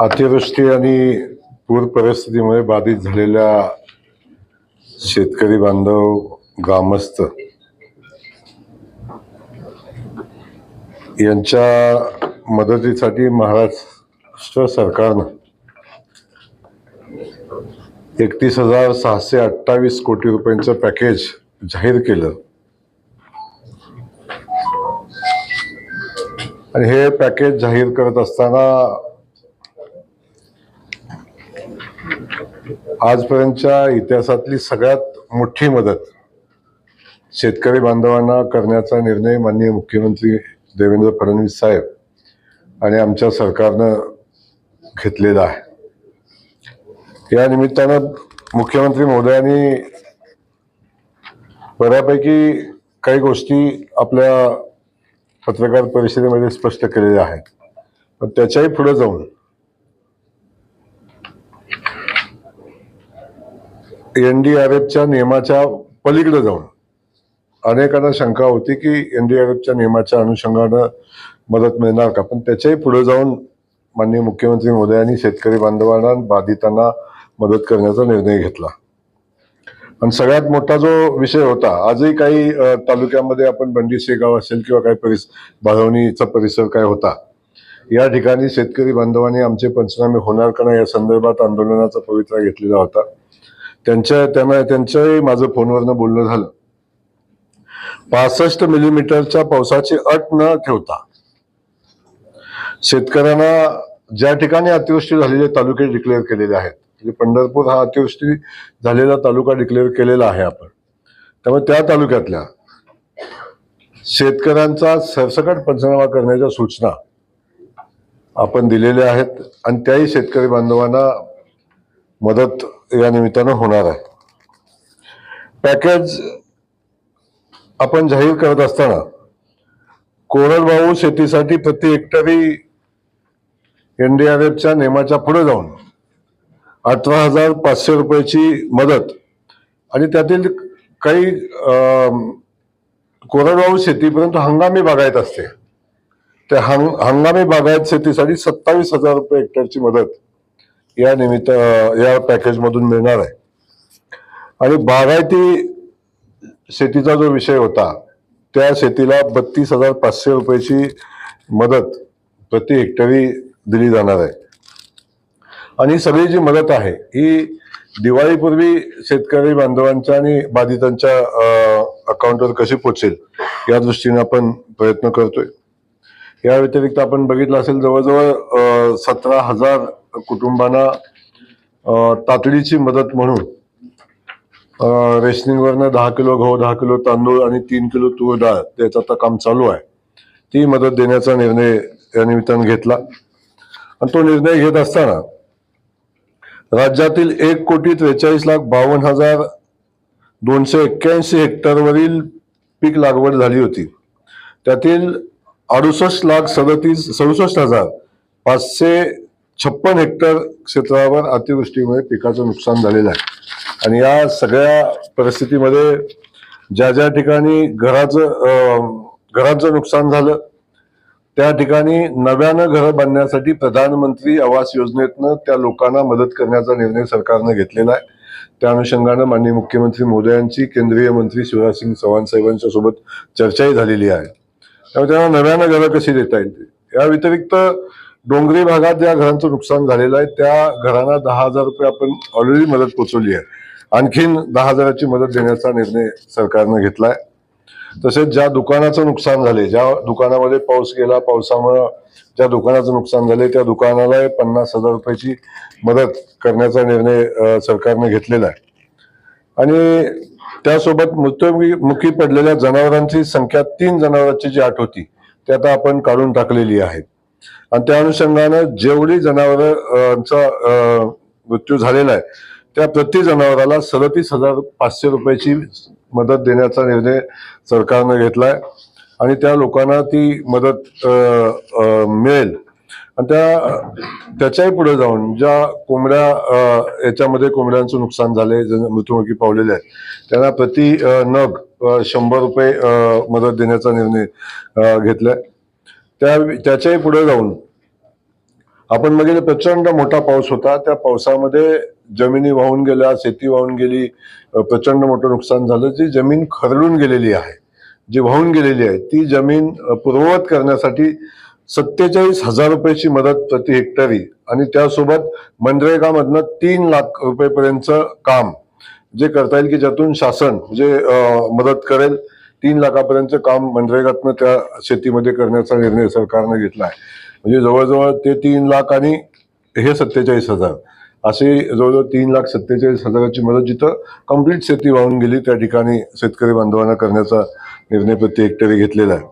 अतिवृष्टी आणि पूर परिस्थितीमुळे बाधित झालेल्या शेतकरी बांधव ग्रामस्थ यांच्या मदतीसाठी महाराष्ट्र सरकारनं एकतीस हजार सहाशे अठ्ठावीस कोटी रुपयांचं पॅकेज जाहीर केलं. आणि हे पॅकेज जाहीर करत असताना आजपर्यंतच्या इतिहासातली सगळ्यात मोठी मदत शेतकरी बांधवांना करण्याचा निर्णय माननीय मुख्यमंत्री देवेंद्र फडणवीस साहेब आणि आमच्या सरकारनं घेतलेला आहे. या निमित्तानं मुख्यमंत्री महोदयांनी बऱ्यापैकी काही गोष्टी आपल्या पत्रकार परिषदेमध्ये स्पष्ट केलेले आहेत. पण त्याच्याही पुढे जाऊन एन डी आर एफच्या नियमाच्या पलीकडे जाऊन अनेकांना शंका होती की एन डी आर एफच्या नियमाच्या अनुषंगानं मदत मिळणार का? पण त्याच्याही पुढे जाऊन माननीय मुख्यमंत्री मोदयांनी शेतकरी बांधवांना बाधितांना मदत करण्याचा निर्णय घेतला. आणि सगळ्यात मोठा जो विषय होता आजही काही तालुक्यामध्ये आपण बंडी शेगाव असेल किंवा काही परिस बाळवणीचा परिसर काय होता या ठिकाणी शेतकरी बांधवांनी आमचे पंचनामे होणार का नाही या संदर्भात आंदोलनाचा पवित्रा घेतलेला होता. त्यांच्या त्यांना त्यांच्याही माझं फोनवरनं बोलणं झालं. पासष्ट मिलीमीटरच्या पावसाची अट न ठेवता शेतकऱ्यांना ज्या ठिकाणी अतिवृष्टी झालेले तालुके डिक्लेअर केलेले आहेत. म्हणजे पंढरपूर हा अतिवृष्टी झालेला तालुका डिक्लेअर केलेला आहे आपण. त्यामुळे त्या तालुक्यातल्या शेतकऱ्यांचा सरसकट पंचनामा करण्याच्या सूचना आपण दिलेल्या आहेत आणि त्याही शेतकरी बांधवांना मदत या निमित्तानं होणार आहे. पॅकेज आपण जाहीर करत असताना कोरडवाहू शेतीसाठी प्रति हेक्टरी एनडीआरएफच्या नियमाच्या पुढे जाऊन अठरा हजार पाचशे रुपयाची मदत. आणि त्यातील काही कोरडवाहू शेती परंतु हंगामी बागायत असते. त्या हंग हंगामी बागायत शेतीसाठी सत्तावीस हजार रुपये हेक्टरची मदत या निमित्त या पॅकेजमधून मिळणार आहे. आणि बागायती शेतीचा जो विषय होता त्या शेतीला बत्तीस हजार पाचशे रुपयाची मदत प्रति हेक्टरी दिली जाणार आहे. आणि सगळी जी मदत आहे ही दिवाळीपूर्वी शेतकरी बांधवांच्या आणि बाधितांच्या अकाउंटवर कशी पोचेल या दृष्टीने आपण प्रयत्न करतोय. या व्यतिरिक्त आपण बघितलं असेल जवळजवळ सतरा हजार कुटुंबांना तातडीची मदत म्हणून रेशनिंगवरनं दहा किलो गहू दहा किलो तांदूळ आणि तीन किलो तूर डाळ त्याचं आता काम चालू आहे. ती मदत देण्याचा निर्णय या निमित्तानं घेतला. आणि तो निर्णय घेत असताना राज्यातील एक कोटी त्रेचाळीस लाख बावन्न हजार दोनशे एक्क्याऐंशी हेक्टरवरील पीक लागवड झाली होती. त्यातील अडुसष्ट लाख सदतीस सदुसष्ट हजार पाचशे छप्पन हेक्टर क्षेत्रावर अतिवृष्टीमुळे पिकाचं नुकसान झालेलं आहे. आणि या सगळ्या परिस्थितीमध्ये ज्या ज्या ठिकाणी घराचं घरांचं घराचं नुकसान झालं त्या ठिकाणी नव्यानं घरं बांधण्यासाठी प्रधानमंत्री आवास योजनेतनं त्या लोकांना मदत करण्याचा निर्णय सरकारनं घेतलेला आहे. त्या अनुषंगानं माननीय मुख्यमंत्री मोदयांची केंद्रीय मंत्री शिवराजसिंग चव्हाण साहेबांच्या सोबत चर्चाही झालेली आहे. त्यामुळे त्यांना नव्यानं घरं कशी देता येईल या व्यतिरिक्त डोंगरी भागात ज्या घरांचं नुकसान झालेलं आहे. त्या घरांना दहा हजार रुपये आपण ऑलरेडी मदत पोचवली आहे. आणखीन दहा हजाराची मदत देण्याचा निर्णय सरकारनं घेतला आहे. तसेच ज्या दुकानाचं नुकसान झाले ज्या दुकानामध्ये पाऊस गेला पावसामुळं ज्या दुकानाचं नुकसान झाले त्या दुकानाला पन्नास हजार रुपयाची मदत करण्याचा निर्णय सरकारने घेतलेला आहे. आणि त्यासोबत मृत्युमुखी मुखी पडलेल्या जनावरांची संख्या तीन जनावरांची जी आठ होती ती आता आपण काढून टाकलेली आहे आणि त्या अनुषंगानं जेवढी जनावरांचा मृत्यू झालेला आहे त्या प्रति जनावराला सदतीस हजार पाचशे रुपयाची मदत देण्याचा निर्णय सरकारनं घेतला आहे आणि त्या लोकांना ती मदत मिळेल. आणि त्या त्याच्याही पुढे जाऊन ज्या कोंबड्या याच्यामध्ये कोंबड्यांचं नुकसान झाले मृत्युमुखी पावलेले आहेत त्यांना प्रति नग शंभर रुपये मदत देण्याचा निर्णय घेतलाय. त्या त्याच्याही पुढे जाऊन आपण बघितलं प्रचंड मोठा पाऊस होता. त्या पावसामध्ये जमिनी वाहून गेल्या शेती वाहून गेली प्रचंड मोठं नुकसान झालं. जी जमीन खरडून गेलेली आहे जी वाहून गेलेली आहे ती जमीन पूर्ववत करण्यासाठी सत्तेचाळीस हजार रुपयाची मदत प्रति हेक्टरी आणि त्यासोबत मनरेगामधनं तीन लाख रुपयेपर्यंतचं काम जे करता येईल की ज्यातून शासन जे मदत करेल तीन लाखापर्यंत काम मनरेगातनं त्या शेतीमध्ये करण्याचा निर्णय सरकारनं घेतला आहे. म्हणजे जवळजवळ ते तीन लाख आणि हे सत्तेचाळीस हजार. असे जवळजवळ तीन लाख सत्तेचाळीस हजाराची मदत जिथं कंप्लीट शेती वाहून गेली त्या ठिकाणी शेतकरी बांधवांना करण्याचा निर्णय प्रति हेक्टरी घेतलेला आहे.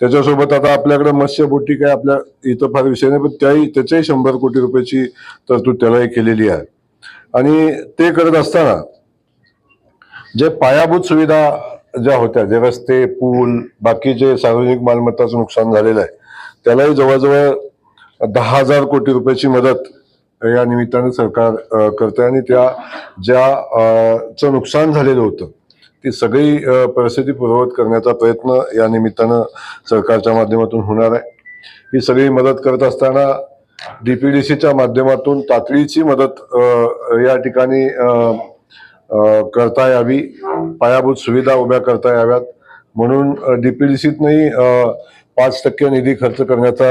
त्याच्यासोबत आता आपल्याकडे मत्स्यबोटी काय आपल्या इथं फार विषय नाही पण त्याही त्याच्याही शंभर कोटी रुपयाची तरतूद त्यालाही केलेली आहे. आणि ते करत असताना जे पायाभूत सुविधा ज्या होत्या जे रस्ते पूल बाकी जे सार्वजनिक मालमत्ताचं नुकसान झालेलं आहे त्यालाही जवळजवळ दहा हजार कोटी रुपयाची मदत या निमित्तानं सरकार अ, करते आणि त्या ज्या चं नुकसान झालेलं होतं ती सगळी परिस्थिती पूर्ववत करण्याचा प्रयत्न या निमित्तानं सरकारच्या माध्यमातून होणार आहे. ही सगळी मदत करत असताना डीपीडीसीच्या माध्यमातून तातडीची मदत या ठिकाणी करता यावी पायाभूत सुविधा उभ्या करता याव्यात. म्हणून डीपीडीसीतनंही पाच टक्के निधी खर्च करण्याचा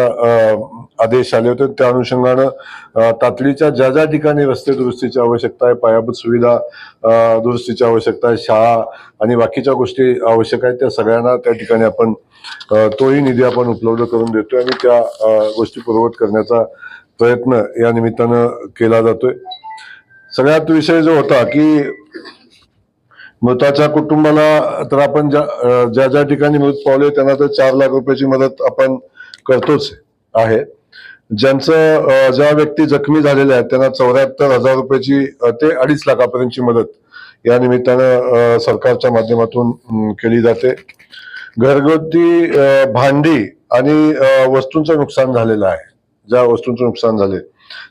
आदेश आले होते. त्या अनुषंगानं तातडीच्या ज्या ज्या ठिकाणी रस्ते दुरुस्तीची आवश्यकता आहे पायाभूत सुविधा दुरुस्तीची आवश्यकता आहे शाळा आणि बाकीच्या गोष्टी आवश्यक आहेत त्या सगळ्यांना त्या ठिकाणी आपण तोही निधी आपण उपलब्ध करून देतोय आणि त्या गोष्टी पूर्ववत करण्याचा प्रयत्न या निमित्तानं केला जातोय. सगळ्यात विषय जो होता की मृताच्या कुटुंबाला तर आपण ज्या ज्या ज्या ठिकाणी मृत पावले त्यांना तर चार लाख रुपयाची मदत आपण करतोच आहे. ज्यांचं ज्या व्यक्ती जखमी झालेल्या आहेत त्यांना चौऱ्याहत्तर हजार रुपयाची ते अडीच लाखापर्यंतची मदत या निमित्तानं सरकारच्या माध्यमातून केली जाते. घरगुती भांडी आणि वस्तूंचं नुकसान झालेलं आहे. ज्या वस्तूंचं नुकसान झाले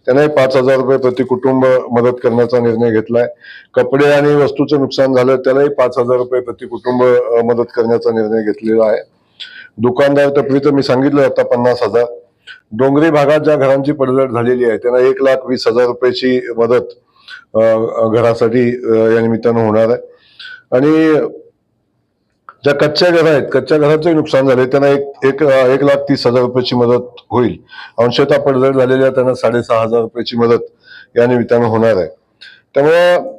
त्यांनाही पाच हजार रुपये प्रति कुटुंब मदत करण्याचा निर्णय घेतलाय. कपडे आणि वस्तूचं नुकसान झालं त्यालाही पाच हजार रुपये प्रति कुटुंब मदत करण्याचा निर्णय घेतलेला आहे. दुकानदार टपरीचं मी सांगितलं आता पन्नास हजार. डोंगरी भागात ज्या घरांची पडझड झालेली आहे त्यांना एक लाख वीस हजार रुपयाची मदत घरासाठी या निमित्तानं होणार आहे. आणि ज्या कच्च्या घर आहेत कच्च्या घराचंही नुकसान झाले त्यांना एक एक एक लाख तीस हजार रुपयाची मदत होईल. अंशतः पडझड झालेल्या त्यांना साडेसहा हजार रुपयाची मदत या निमित्तानं होणार आहे. त्यामुळं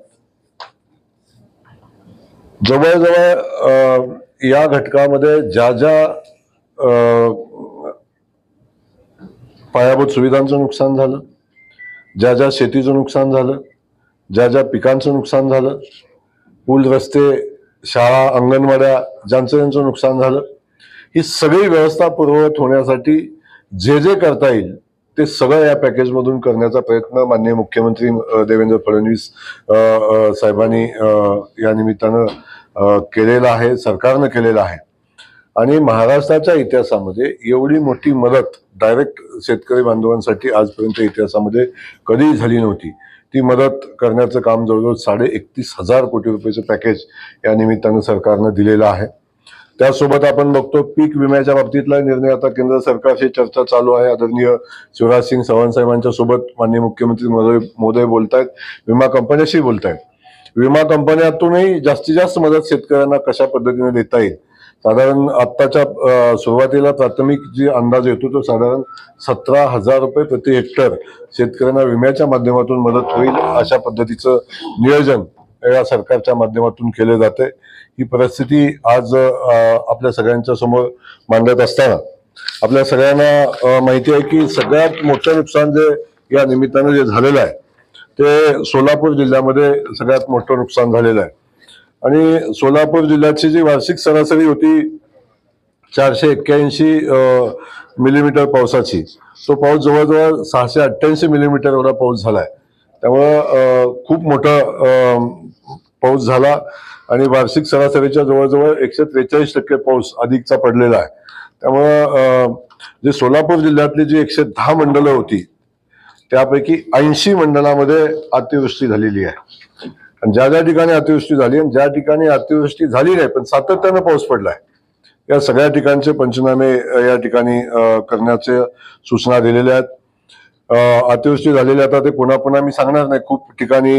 जवळजवळ या घटकामध्ये ज्या ज्या पायाभूत सुविधांचं नुकसान झालं ज्या ज्या शेतीचं नुकसान झालं ज्या ज्या पिकांचं नुकसान झालं पूल रस्ते शाळा अंगणवाड्या ज्यांचं ज्यांचं नुकसान झालं ही सगळी व्यवस्था पूर्ववत होण्यासाठी जे जे करता येईल ते सगळं या पॅकेजमधून करण्याचा प्रयत्न माननीय मुख्यमंत्री देवेंद्र फडणवीस साहेबांनी या निमित्तानं केलेला आहे सरकारनं केलेला आहे. आणि महाराष्ट्राच्या इतिहासामध्ये एवढी मोठी मदत डायरेक्ट शेतकरी बांधवांसाठी आजपर्यंत इतिहासामध्ये कधीही झाली नव्हती. ती मदत करण्याचं काम जवळजवळ साडे एकतीस हजार कोटी रुपयाचं पॅकेज या निमित्तानं सरकारनं दिलेलं आहे. त्यासोबत आपण बघतो पीक विम्याच्या बाबतीतला निर्णय आता केंद्र सरकारशी चर्चा चालू आहे. आदरणीय शिवराज सिंग चव्हाण साहेबांच्या सोबत माननीय मुख्यमंत्री मोदय बोलतायत विमा कंपन्याशी बोलतायत. विमा कंपन्यातूनही जास्तीत जास्त मदत शेतकऱ्यांना कशा पद्धतीने देता येईल? साधारण आत्ताच्या सुरुवातीला प्राथमिक जी अंदाज येतो तो साधारण सतरा हजार रुपये प्रति हेक्टर शेतकऱ्यांना विम्याच्या माध्यमातून मदत होईल अशा पद्धतीचं नियोजन या सरकारच्या माध्यमातून केले जाते ही परिस्थिती आज आपल्या सगळ्यांच्या समोर मांडत असताना. आपल्या सगळ्यांना माहिती आहे की सगळ्यात मोठं नुकसान जे या निमित्तानं जे झालेलं आहे ते सोलापूर जिल्ह्यामध्ये सगळ्यात मोठं नुकसान झालेलं आहे. आणि सोलापूर जिल्ह्याची जी वार्षिक सरासरी होती चारशे एक्क्याऐंशी मिलीमीटर पावसाची तो पाऊस जवळजवळ सहाशे अठ्ठ्याऐंशी मिलीमीटर एवढा पाऊस झालाय. त्यामुळं खूप मोठा पाऊस झाला आणि वार्षिक सरासरीच्या जवळजवळ एकशे त्रेचाळीस टक्के पाऊस अधिकचा पडलेला आहे. त्यामुळं जे सोलापूर जिल्ह्यातली जी एकशे दहा मंडळं होती त्यापैकी ऐंशी मंडळामध्ये अतिवृष्टी झालेली आहे. आणि ज्या ज्या ठिकाणी अतिवृष्टी झाली आणि ज्या ठिकाणी अतिवृष्टी झाली नाही पण सातत्यानं पाऊस पडलाय या सगळ्या ठिकाणचे पंचनामे या ठिकाणी करण्याचे सूचना दिलेल्या आहेत. अतिवृष्टी झालेली आता ते पुन्हा पुन्हा मी सांगणार नाही. खूप ठिकाणी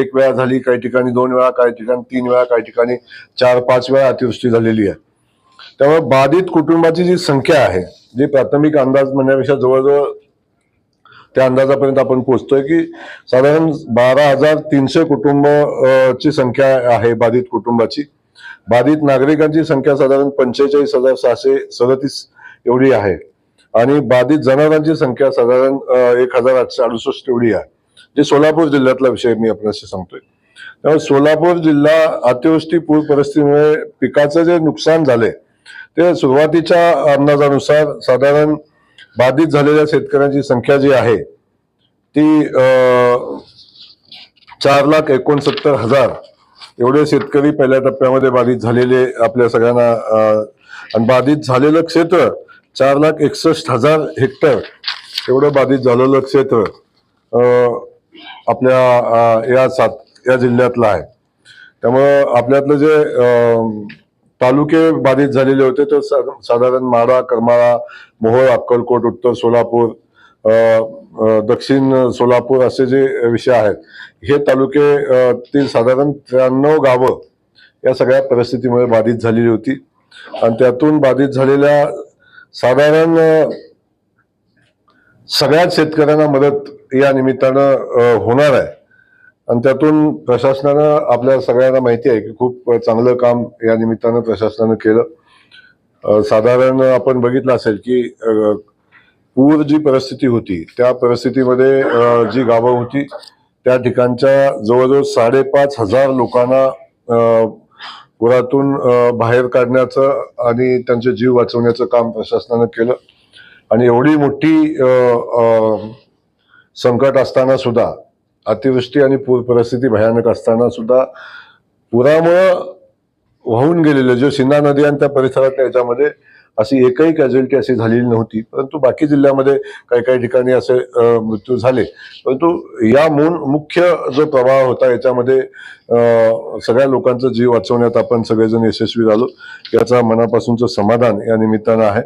एक वेळा झाली काही ठिकाणी दोन वेळा काही ठिकाणी तीन वेळा काही ठिकाणी चार पाच वेळा अतिवृष्टी झालेली आहे. त्यामुळे बाधित कुटुंबाची जी संख्या आहे जी प्राथमिक अंदाज म्हणण्यापेक्षा जवळजवळ त्या अंदाजापर्यंत आपण पोहोचतोय की साधारण बारा हजार तीनशे कुटुंबची संख्या आहे बाधित कुटुंबाची. बाधित नागरिकांची संख्या साधारण पंचेचाळीस हजार सहाशे सदतीस एवढी आहे. आणि बाधित जनावरांची संख्या साधारण एक हजार आठशे अडुसष्ट एवढी आहे. जे सोलापूर जिल्ह्यातला विषय मी आपल्याशी सांगतोय. त्यामुळे सोलापूर जिल्हा अतिवृष्टी पूर परिस्थितीमुळे पिकाचं जे नुकसान झाले ते सुरुवातीच्या अंदाजानुसार साधारण बाधित झालेल्या शेतकऱ्यांची संख्या जी आहे ती चार लाख एकोणसत्तर हजार एवढे शेतकरी पहिल्या टप्प्यामध्ये बाधित झालेले आपल्या सगळ्यांना आणि बाधित झालेलं क्षेत्र चार लाख एकसष्ट हजार हेक्टर एवढं बाधित झालेलं क्षेत्र आपल्या या सात या जिल्ह्यातलं आहे. त्यामुळं आपल्यातलं जे तालुके बाधित झालेले होते तर सा- साधारण माडा करमाळा मोहोळ अक्कलकोट उत्तर सोलापूर दक्षिण सोलापूर असे जे विषय आहेत हे तालुके तील साधारण त्र्याण्णव गावं या सगळ्या परिस्थितीमुळे बाधित झालेली होती. आणि त्यातून बाधित झालेल्या साधारण सगळ्याच शेतकऱ्यांना मदत या निमित्तानं होणार आहे. आणि त्यातून प्रशासनानं आपल्या सगळ्यांना माहिती आहे की खूप चांगलं काम या निमित्तानं प्रशासनानं केलं. साधारण आपण बघितलं असेल की पूर जी परिस्थिती होती त्या परिस्थितीमध्ये जी गावं होती त्या ठिकाणच्या जवळजवळ साडेपाच हजार लोकांना पुरातून बाहेर काढण्याचं आणि त्यांचे जीव वाचवण्याचं काम प्रशासनानं केलं. आणि एवढी मोठी संकट असताना सुद्धा अतिवृष्टी आणि पूर परिस्थिती भयानक असताना सुद्धा पुरामुळं वाहून गेलेलं जे सिन्हा नदी आणि त्या परिसरातल्या याच्यामध्ये अशी एकही कॅज्युअलिटी अशी झालेली नव्हती. परंतु बाकी जिल्ह्यामध्ये काही काही ठिकाणी असे मृत्यू झाले. परंतु या मूळ मुख्य जो प्रवाह होता याच्यामध्ये सगळ्या लोकांचा जीव वाचवण्यात आपण सगळेजण यशस्वी झालो. याचा मनापासूनचं समाधान या निमित्तानं आहे.